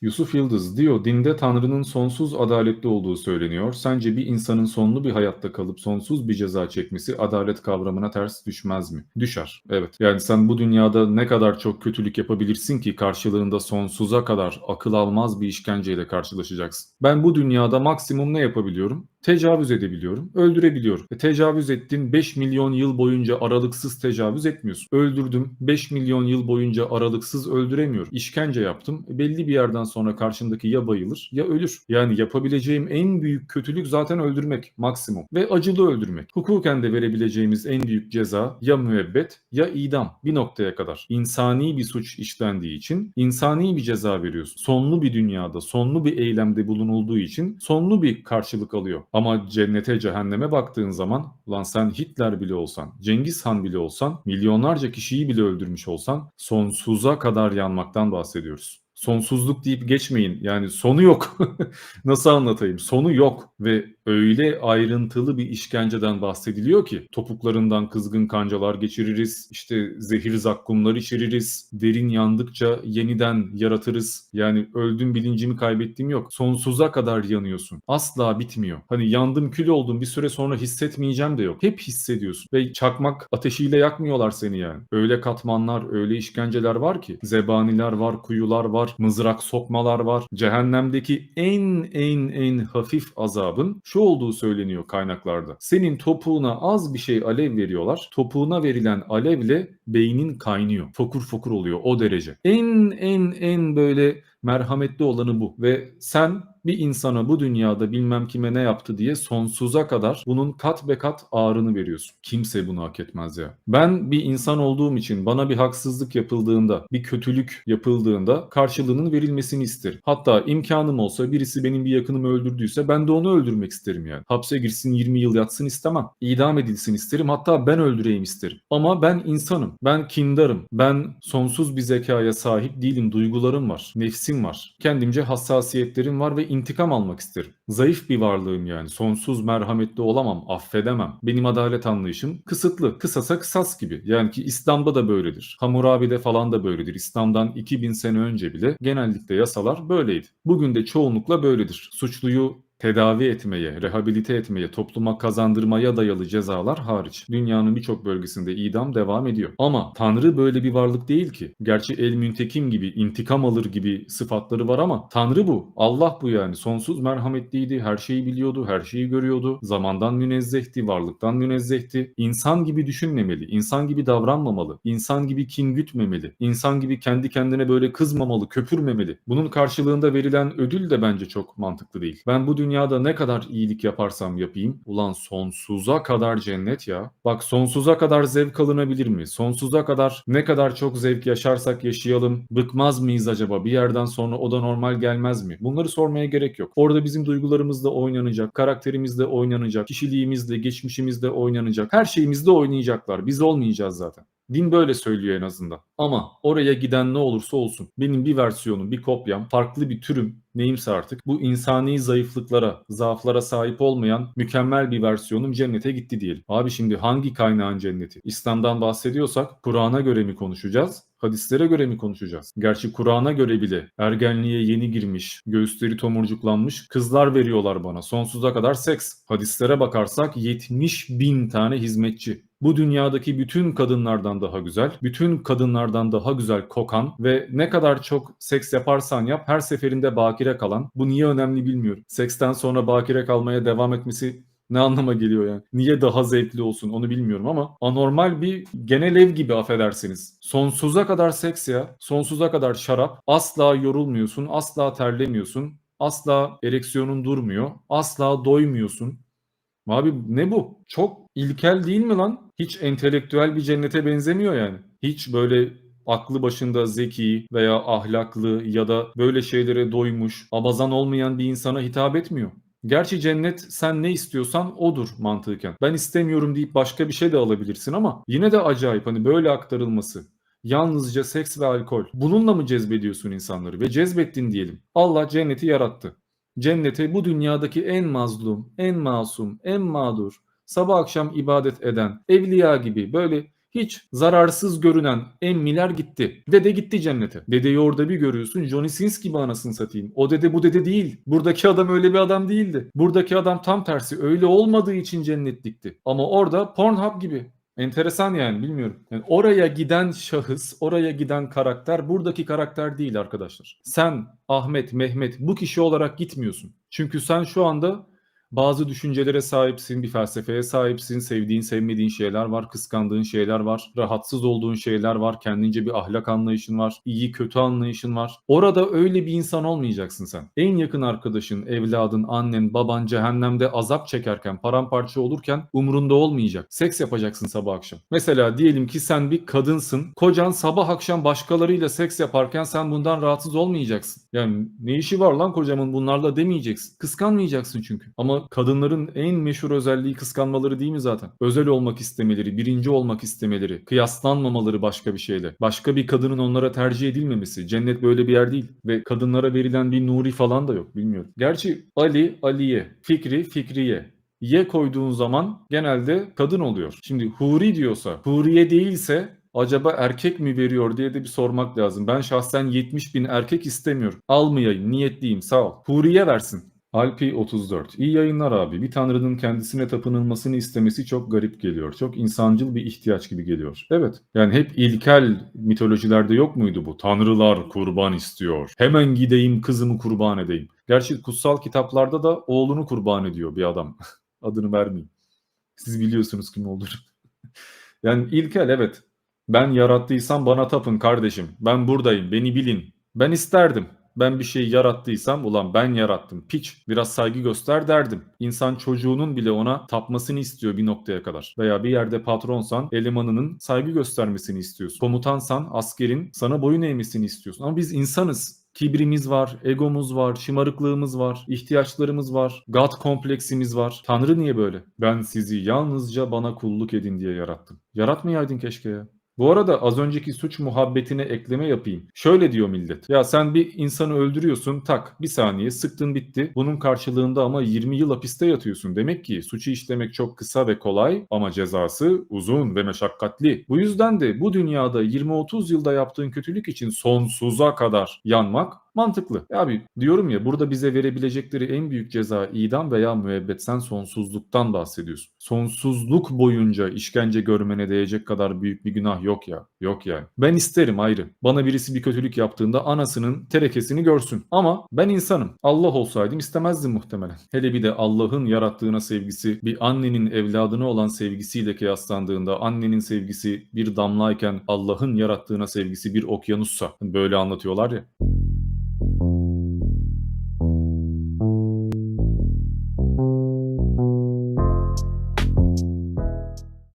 Yusuf Yıldız diyor, dinde Tanrı'nın sonsuz adaletli olduğu söyleniyor. Sence bir insanın sonlu bir hayatta kalıp sonsuz bir ceza çekmesi adalet kavramına ters düşmez mi? Düşer, evet. Yani sen bu dünyada ne kadar çok kötülük yapabilirsin ki karşılığında sonsuza kadar akıl almaz bir işkenceyle karşılaşacaksın. Ben bu dünyada maksimum ne yapabiliyorum? Tecavüz edebiliyorum, öldürebiliyorum. E, tecavüz ettin 5 milyon yıl boyunca aralıksız tecavüz etmiyorsun. Öldürdüm 5 milyon yıl boyunca aralıksız öldüremiyorum. İşkence yaptım. E, belli bir yerden sonra karşındaki ya bayılır ya ölür. Yani yapabileceğim en büyük kötülük zaten öldürmek maksimum. Ve acılı öldürmek. Hukuken de verebileceğimiz en büyük ceza ya müebbet ya idam. Bir noktaya kadar. İnsani bir suç işlendiği için insani bir ceza veriyorsun. Sonlu bir dünyada, sonlu bir eylemde bulunulduğu için sonlu bir karşılık alıyor. Ama cennete, cehenneme baktığın zaman ulan sen Hitler bile olsan, Cengiz Han bile olsan, milyonlarca kişiyi bile öldürmüş olsan sonsuza kadar yanmaktan bahsediyoruz. Sonsuzluk deyip geçmeyin. Yani sonu yok. Nasıl anlatayım? Sonu yok ve öyle ayrıntılı bir işkenceden bahsediliyor ki topuklarından kızgın kancalar geçiririz, işte zehir zakkumlar içiririz, derin yandıkça yeniden yaratırız. Yani öldüm bilincimi kaybettiğim yok. Sonsuza kadar yanıyorsun. Asla bitmiyor. Hani yandım kül oldum bir süre sonra hissetmeyeceğim de yok. Hep hissediyorsun. Ve çakmak ateşiyle yakmıyorlar seni yani. Öyle katmanlar, öyle işkenceler var ki. Zebaniler var, kuyular var, mızrak sokmalar var. Cehennemdeki en en en hafif azabın şu olduğu söyleniyor kaynaklarda. Senin topuğuna az bir şey alev veriyorlar. Topuğuna verilen alevle beynin kaynıyor. Fokur fokur oluyor o derece. En en en böyle merhametli olanı bu. Ve sen bir insana bu dünyada bilmem kime ne yaptı diye sonsuza kadar bunun kat be kat ağrını veriyorsun. Kimse bunu hak etmez ya. Ben bir insan olduğum için bana bir haksızlık yapıldığında, bir kötülük yapıldığında karşılığının verilmesini isterim. Hatta imkanım olsa birisi benim bir yakınımı öldürdüyse ben de onu öldürmek isterim yani. Hapse girsin 20 yıl yatsın istemem. İdam edilsin isterim. Hatta ben öldüreyim isterim. Ama ben insanım. Ben kindarım. Ben sonsuz bir zekaya sahip değilim. Duygularım var. Nefsim var. Kendimce hassasiyetlerim var ve intikam almak isterim. Zayıf bir varlığım yani. Sonsuz merhametli olamam, affedemem. Benim adalet anlayışım kısıtlı. Kısasa kısas gibi. Yani ki İslam'da da böyledir. Hammurabi'de falan da böyledir. İslam'dan 2000 sene önce bile genellikle yasalar böyleydi. Bugün de çoğunlukla böyledir. Suçluyu tedavi etmeye, rehabilite etmeye, topluma kazandırmaya dayalı cezalar hariç. Dünyanın birçok bölgesinde idam devam ediyor. Ama Tanrı böyle bir varlık değil ki. Gerçi el müntekim gibi, intikam alır gibi sıfatları var ama Tanrı bu. Allah bu yani. Sonsuz merhametliydi, her şeyi biliyordu, her şeyi görüyordu. Zamandan münezzehti, varlıktan münezzehti. İnsan gibi düşünmemeli, insan gibi davranmamalı, insan gibi kin gütmemeli, insan gibi kendi kendine böyle kızmamalı, köpürmemeli. Bunun karşılığında verilen ödül de bence çok mantıklı değil. Ben bu dünyada ne kadar iyilik yaparsam yapayım, ulan sonsuza kadar cennet ya. Bak sonsuza kadar zevk alınabilir mi? Sonsuza kadar ne kadar çok zevk yaşarsak yaşayalım, bıkmaz mıyız acaba? Bir yerden sonra o da normal gelmez mi? Bunları sormaya gerek yok. Orada bizim duygularımız da oynanacak, karakterimiz de oynanacak, kişiliğimiz de, geçmişimiz de oynanacak. Her şeyimizde oynayacaklar. Biz olmayacağız zaten. Din böyle söylüyor en azından. Ama oraya giden ne olursa olsun benim bir versiyonum, bir kopyam, farklı bir türüm neyimse artık bu insani zayıflıklara, zaaflara sahip olmayan mükemmel bir versiyonum cennete gitti diyelim. Abi şimdi hangi kaynağın cenneti? İslam'dan bahsediyorsak Kur'an'a göre mi konuşacağız? Hadislere göre mi konuşacağız? Gerçi Kur'an'a göre bile ergenliğe yeni girmiş, göğüsleri tomurcuklanmış kızlar veriyorlar bana. Sonsuza kadar seks. Hadislere bakarsak 70 bin tane hizmetçi. Bu dünyadaki bütün kadınlardan daha güzel, bütün kadınlardan daha güzel kokan ve ne kadar çok seks yaparsan yap her seferinde bakire kalan. Bu niye önemli bilmiyorum. Seksten sonra bakire kalmaya devam etmesi ne anlama geliyor yani? Niye daha zevkli olsun onu bilmiyorum ama anormal bir genel ev gibi affedersiniz. Sonsuza kadar seks ya. Sonsuza kadar şarap. Asla yorulmuyorsun. Asla terlemiyorsun. Asla ereksiyonun durmuyor. Asla doymuyorsun. Abi ne bu? Çok ilkel değil mi lan? Hiç entelektüel bir cennete benzemiyor yani. Hiç böyle aklı başında zeki veya ahlaklı ya da böyle şeylere doymuş, abazan olmayan bir insana hitap etmiyor. Gerçi cennet sen ne istiyorsan odur mantıken. Ben istemiyorum deyip başka bir şey de alabilirsin ama yine de acayip hani böyle aktarılması. Yalnızca seks ve alkol. Bununla mı cezbediyorsun insanları? Ve cezbettin diyelim. Allah cenneti yarattı. Cennete bu dünyadaki en mazlum, en masum, en mağdur, sabah akşam ibadet eden, evliya gibi böyle Hiç zararsız görünen emmiler gitti. Dede gitti cennete. Dedeyi orada bir görüyorsun. Johnny Sins gibi anasını satayım. O dede bu dede değil. Buradaki adam öyle bir adam değildi. Buradaki adam tam tersi. Öyle olmadığı için cennetlikti. Ama orada Pornhub gibi. Enteresan yani bilmiyorum. Yani oraya giden şahıs, oraya giden karakter buradaki karakter değil arkadaşlar. Sen Ahmet, Mehmet bu kişi olarak gitmiyorsun. Çünkü sen şu anda bazı düşüncelere sahipsin, bir felsefeye sahipsin, sevdiğin, sevmediğin şeyler var, kıskandığın şeyler var, rahatsız olduğun şeyler var, kendince bir ahlak anlayışın var, iyi kötü anlayışın var. Orada öyle bir insan olmayacaksın sen. En yakın arkadaşın, evladın, annen, baban cehennemde azap çekerken, paramparça olurken umurunda olmayacak. Seks yapacaksın sabah akşam. Mesela diyelim ki sen bir kadınsın, kocan sabah akşam başkalarıyla seks yaparken sen bundan rahatsız olmayacaksın. Yani ne işi var lan kocamın bunlarla demeyeceksin. Kıskanmayacaksın çünkü. Ama kadınların en meşhur özelliği kıskanmaları değil mi zaten? Özel olmak istemeleri, birinci olmak istemeleri, kıyaslanmamaları başka bir şeyle. Başka bir kadının onlara tercih edilmemesi. Cennet böyle bir yer değil. Ve kadınlara verilen bir nuri falan da yok bilmiyorum. Gerçi Ali, Aliye, Fikri, Fikriye. Ye koyduğun zaman genelde kadın oluyor. Şimdi huri diyorsa, huriye değilse acaba erkek mi veriyor diye de bir sormak lazım. Ben şahsen 70 bin erkek istemiyorum. Almayayım, niyetliyim sağ ol. Huriye versin. Alpi 34. İyi yayınlar abi. Bir tanrının kendisine tapınılmasını istemesi çok garip geliyor. Çok insancıl bir ihtiyaç gibi geliyor. Evet. Yani hep ilkel mitolojilerde yok muydu bu? Tanrılar kurban istiyor. Hemen gideyim kızımı kurban edeyim. Gerçi kutsal kitaplarda da oğlunu kurban ediyor bir adam. Adını vermeyeyim. Siz biliyorsunuz kim olduğunu. yani ilkel evet. Ben yarattıysam bana tapın kardeşim. Ben buradayım. Beni bilin. Ben isterdim. Ben bir şey yarattıysam ulan ben yarattım. Piç biraz saygı göster derdim. İnsan çocuğunun bile ona tapmasını istiyor bir noktaya kadar. Veya bir yerde patronsan elemanının saygı göstermesini istiyorsun. Komutansan askerin sana boyun eğmesini istiyorsun. Ama biz insanız. Kibrimiz var, egomuz var, şımarıklığımız var, ihtiyaçlarımız var, God kompleksimiz var. Tanrı niye böyle? Ben sizi yalnızca bana kulluk edin diye yarattım. Yaratmayaydın keşke ya. Bu arada az önceki suç muhabbetine ekleme yapayım. Şöyle diyor millet. Ya sen bir insanı öldürüyorsun tak bir saniye sıktın bitti. Bunun karşılığında ama 20 yıl hapiste yatıyorsun. Demek ki suçu işlemek çok kısa ve kolay ama cezası uzun ve meşakkatli. Bu yüzden de bu dünyada 20-30 yılda yaptığın kötülük için sonsuza kadar yanmak mantıklı. Ya abi diyorum ya burada bize verebilecekleri en büyük ceza idam veya müebbet. Sen sonsuzluktan bahsediyorsun. Sonsuzluk boyunca işkence görmene değecek kadar büyük bir günah yok ya. Yok yani. Ben isterim ayrı. Bana birisi bir kötülük yaptığında anasının terekesini görsün. Ama ben insanım. Allah olsaydım istemezdim muhtemelen. Hele bir de Allah'ın yarattığına sevgisi bir annenin evladına olan sevgisiyle kıyaslandığında annenin sevgisi bir damlayken Allah'ın yarattığına sevgisi bir okyanussa. Böyle anlatıyorlar ya.